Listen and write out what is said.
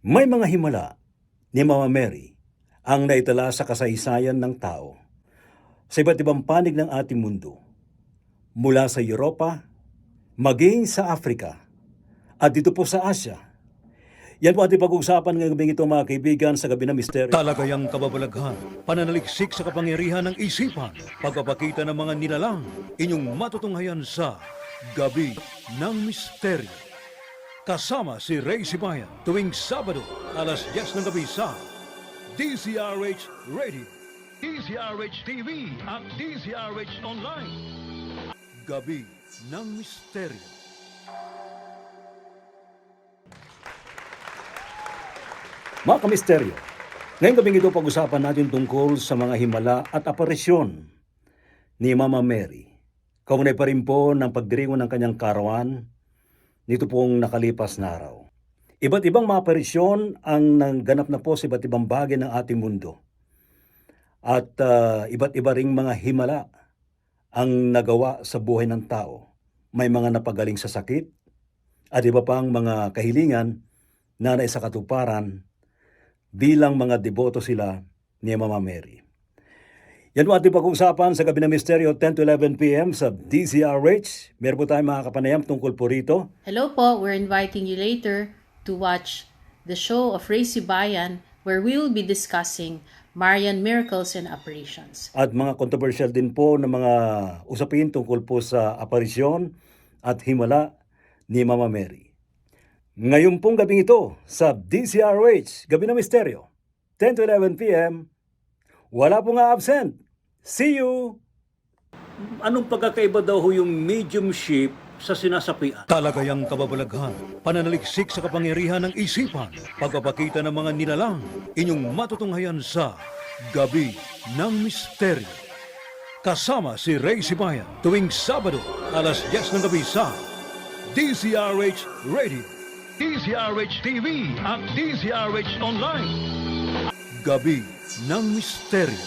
May mga himala ni Mama Mary ang naitala sa kasaysayan ng tao sa iba't ibang panig ng ating mundo, mula sa Europa, maging sa Afrika, at dito po sa Asya. Yan po ating pag-uusapan ngayong gabing ito mga kaibigan sa gabi ng misteryo. Talagayang kababalaghan, pananaliksik sa kapangyarihan ng isipan, pagpapakita ng mga nilalang, inyong matutunghayan sa Gabi ng Misteryo. Kasama si Ray Sibayan tuwing Sabado, alas 10 ng gabi sa DZRH Radio, DZRH TV at DZRH Online. Gabi ng Misteryo. Mga kamisteryo, ngayong gabing ito pag-usapan natin tungkol sa mga himala at aparisyon ni Mama Mary. Kaunay pa rin po ng pagdiriwang ng kanyang karawan nito pong nakalipas na araw. Iba't ibang mga aparisyon ang nangganap na po sa iba't ibang bagay ng ating mundo. At ah, iba't iba ring mga himala ang nagawa sa buhay ng tao. May mga napagaling sa sakit at iba pang mga kahilingan na naisa katuparan bilang mga deboto sila ni Mama Mary. Yan po ating pag-uusapan sa gabi ng misteryo 10 to 11 p.m. sa DZRH. Meron po tayong mga kapanayam tungkol po rito. Hello po, we're inviting you later to watch the show of Ray Sibayan where we will be discussing Marian miracles and apparitions. At mga controversial din po na mga usapin tungkol po sa aparisyon at himala ni Mama Mary. Ngayon pong gabing ito sa DCRH, Gabi ng Misteryo, 10 to 11 p.m. Wala po nga absent. See you! Anong pagkakaiba daw ho yung mediumship sa sinasapian? Talagayang kababalaghan, pananaliksik sa kapangyarihan ng isipan, pagpapakita ng mga nilalang, inyong matutunghayan sa Gabi ng Misteryo. Kasama si Ray Sibayan tuwing Sabado, alas 10 ng gabi sa DZRH Radio, DZRH TV at DZRH Online. Gabi ng Misteryo.